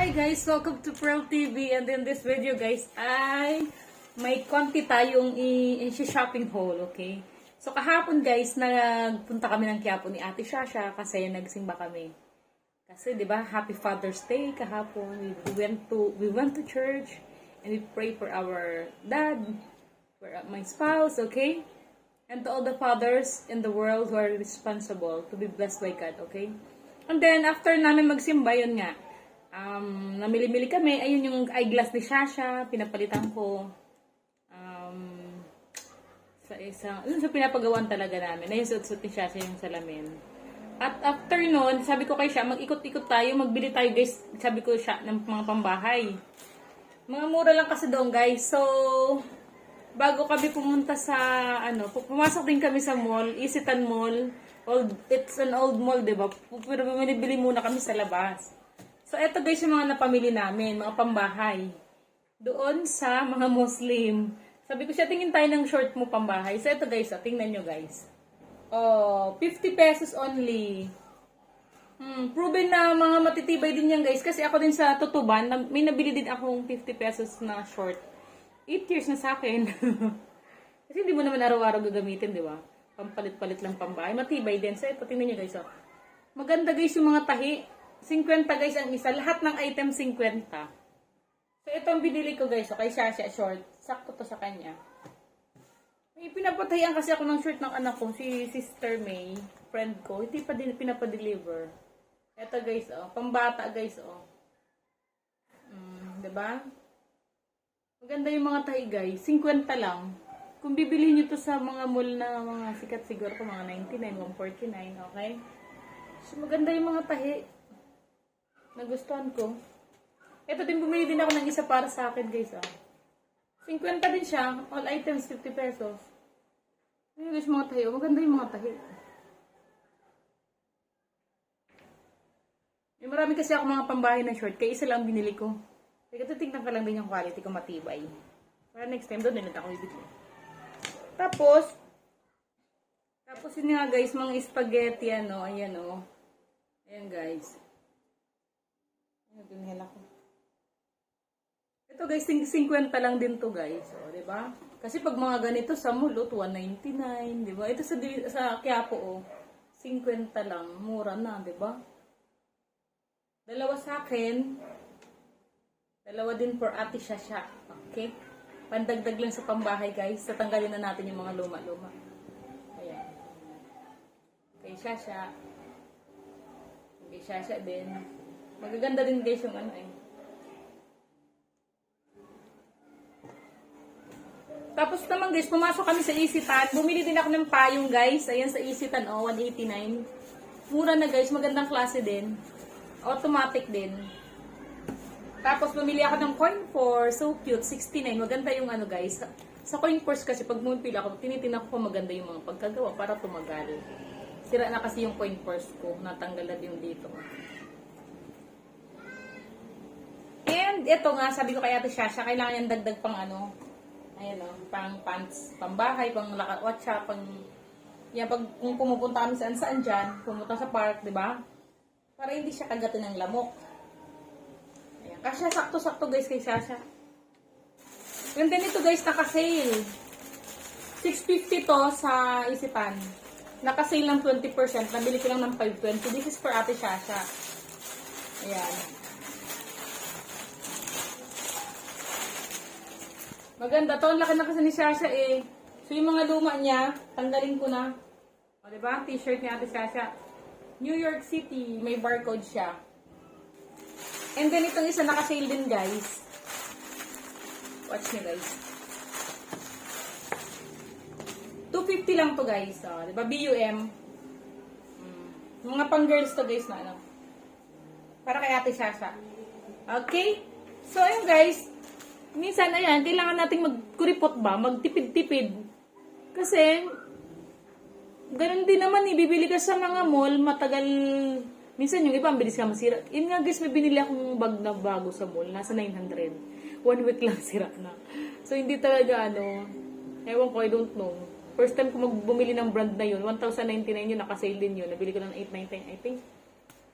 Hi guys, welcome to Pearl TV and in this video guys ay may konti tayong i-shopping haul, okay? So kahapon guys, nagpunta kami ng Quiapo ni Ate Shasha kasi nagsimba kami. Kasi 'di ba, Happy Father's Day kahapon. We went to we went to church and we pray for our dad, for my spouse, okay? And to all the fathers in the world who are responsible to be blessed by God, okay? And then, after namin magsimba, yun nga, um, namili-mili kami. Ayun yung eyeglass ni Shasha, pinapalitan ko. Um, sa isang, yun sa pinapagawan talaga namin. Na yung suot-suot ni Shasha yung salamin. At after nun, sabi ko kay siya, mag-ikot-ikot tayo, magbili tayo guys, sabi ko siya, ng mga pambahay. Mga mura lang kasi doon guys. So, bago kami pumunta sa, ano, pu- pumasok din kami sa mall, Isitan Mall. Old, it's an old mall, di ba? Pero bumili muna kami sa labas. So, eto guys yung mga napamili namin, mga pambahay. Doon sa mga Muslim. Sabi ko siya, tingin tayo ng short mo pambahay. So, eto guys, oh, tingnan nyo guys. Oh, 50 pesos only. Hmm, proven na mga matitibay din yan guys. Kasi ako din sa Tutuban, may nabili din akong 50 pesos na short. 8 years na sa akin. kasi hindi mo naman araw-araw gagamitin, di ba? Pampalit-palit lang pambahay. Matibay din. So, ito, tingnan nyo guys. Oh. Maganda guys yung mga tahi. 50 guys ang isa. Lahat ng item 50. So, ito ang binili ko guys. So, kay Shasha short. Sakto to sa kanya. May pinapatayan kasi ako ng short ng anak ko, si Sister May, friend ko. Hindi pa din pinapadeliver. Ito guys, oh. Pambata guys, oh. Mm, 'di ba? Maganda yung mga tahi guys. 50 lang. Kung bibili nyo to sa mga mall na mga sikat siguro ko, mga 99, 149, okay? So, maganda yung mga tahi. Nagustuhan ko. Ito din, bumili din ako ng isa para sa akin, guys, ah. 50 din siya. All items, 50 pesos. Ayun, guys, mga tahi. oh. Maganda yung mga tahi. May marami kasi ako mga pambahay na short. Kaya isa lang binili ko. Kaya titignan ka lang din yung quality kung matibay. Para next time doon din ako ibigay. Tapos, tapos yun nga guys, mga spaghetti ano, ayan o. Ayan guys. Ayan, binihila ko. Ito guys, ting- 50 lang din to guys. O, di ba? Kasi pag mga ganito sa mulot, 199, di ba? Ito sa, sa Quiapo, oh, 50 lang. Mura na, di ba? Dalawa sa akin. Dalawa din for Ate Shasha. Okay? Pandagdag lang sa pambahay, guys. Tatanggalin na natin yung mga luma-luma. Ayan. Kay Shasha. Kay Shasha din. Magaganda din guys yung ano eh. Tapos naman guys, pumasok kami sa Isitan. Bumili din ako ng payong guys. Ayan sa Isitan, oh, 189. Mura na guys, magandang klase din. Automatic din. Tapos bumili ako ng coin for so cute, 69. Maganda yung ano guys. Sa, coin purse kasi pag bumipili ako, tinitingnan ko kung maganda yung mga pagkagawa para tumagal. Sira na kasi yung coin purse ko. Natanggal na yung dito. And ito nga, sabi ko kay Ate Shasha, kailangan yung dagdag pang ano, ayan o, pang pants, pang bahay, pang lakawatsa, pang, yan, pag kung pumupunta kami saan saan dyan, pumunta sa park, di ba? Para hindi siya kagatin ng lamok. Ayan, kasi sakto-sakto guys kay Shasha. Ganda nito guys, naka-sale. 650 to sa isipan. Naka-sale ng 20%. Nabili ko lang ng 520. This is for Ate Shasha. Ayan. Maganda to. Laki na kasi ni Shasha eh. So yung mga luma niya, tanggalin ko na. O diba? T-shirt ni Ate Shasha. New York City. May barcode siya. And then itong isa naka-sale din guys. Watch me guys. 250 lang to guys. O, diba? BUM. Mm. Mga pang girls to guys na ano. Para kay Ate Shasha. Okay? So ayun guys minsan, ayan, kailangan nating magkuripot ba? Magtipid-tipid. Kasi, ganun din naman, ibibili ka sa mga mall, matagal, minsan yung iba, bilis ka masira. Yun nga guys, may binili akong bag na bago sa mall, nasa 900. One week lang sira na. So, hindi talaga, ano, ewan ko, I don't know. First time ko magbumili ng brand na yun, 1,099 yun, nakasale din yun. Nabili ko ng 899, I think.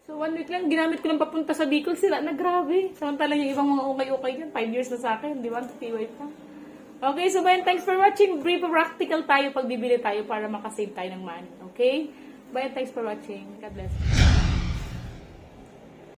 So, one week lang, ginamit ko lang papunta sa Bicol sila. Na grabe. Samantalang yung ibang mga ukay-ukay dyan, five years na sa akin, di ba? TY pa. Okay, so bayan, thanks for watching. Brief practical tayo pag bibili tayo para makasave tayo ng money. Okay? Bayan, thanks for watching. God bless.